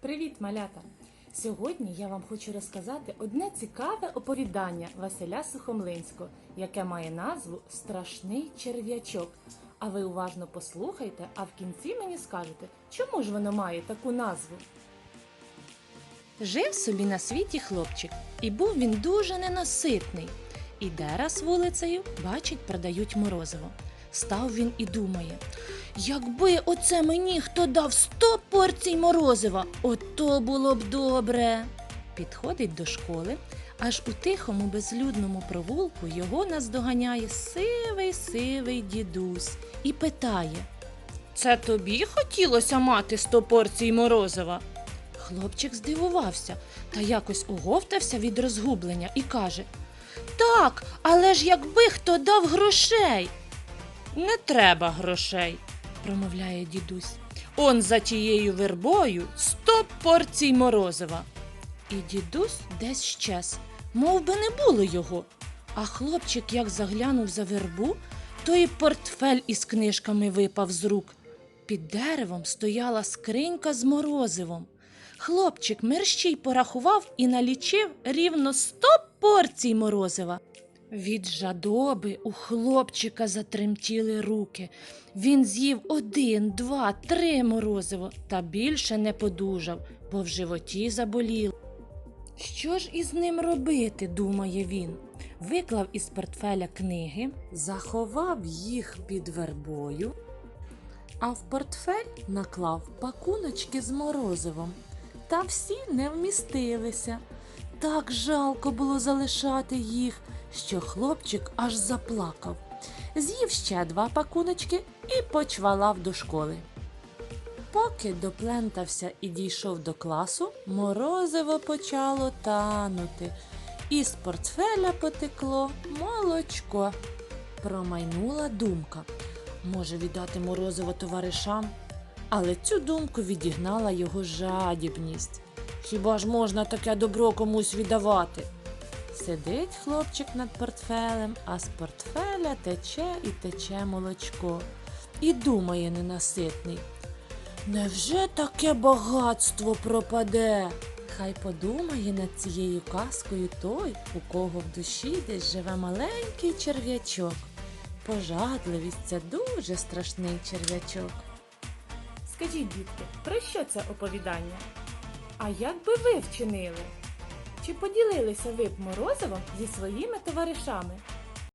Привіт, малята! Сьогодні я вам хочу розказати одне цікаве оповідання Василя Сухомлинського, яке має назву Страшний черв'ячок. А ви уважно послухайте, а в кінці мені скажете, чому ж воно має таку назву. Жив собі на світі хлопчик, і був він дуже ненаситний. Іде раз вулицею, бачить, продають морозиво. Став він і думає, якби оце мені хто дав сто порцій морозива, ото було б добре. Підходить до школи, аж у тихому безлюдному провулку його наздоганяє сивий сивий дідусь і питає: Це тобі хотілося мати сто порцій морозива? Хлопчик здивувався та якось оговтався від розгублення і каже: Так, але ж якби хто дав грошей. Не треба грошей, промовляє дідусь. Он за тією вербою сто порцій морозива. І дідусь десь щез, мов би не було його. А хлопчик, як заглянув за вербу, то і портфель із книжками випав з рук. Під деревом стояла скринька з морозивом. Хлопчик мерщій порахував і налічив рівно сто порцій морозива. Від жадоби у хлопчика затремтіли руки. Він з'їв один, два, три морозиво та більше не подужав, бо в животі заболіло. Що ж із ним робити, думає він. Виклав із портфеля книги, заховав їх під вербою, а в портфель наклав пакуночки з морозивом. Та всі не вмістилися. Так жалко було залишати їх, що хлопчик аж заплакав. З'їв ще два пакуночки і почвалав до школи. Поки доплентався і дійшов до класу, морозиво почало танути. Із портфеля потекло молочко. Промайнула думка. Може віддати морозиво товаришам? Але цю думку відігнала його жадібність. Хіба ж можна таке добро комусь віддавати? Сидить хлопчик над портфелем, а з портфеля тече і тече молочко. І думає ненаситний. Невже таке багатство пропаде? Хай подумає над цією казкою той, у кого в душі десь живе маленький черв'ячок. Пожадливість це дуже страшний черв'ячок. Скажіть, дітки, про що це оповідання? А як би ви вчинили? Чи поділилися ви б морозивом зі своїми товаришами?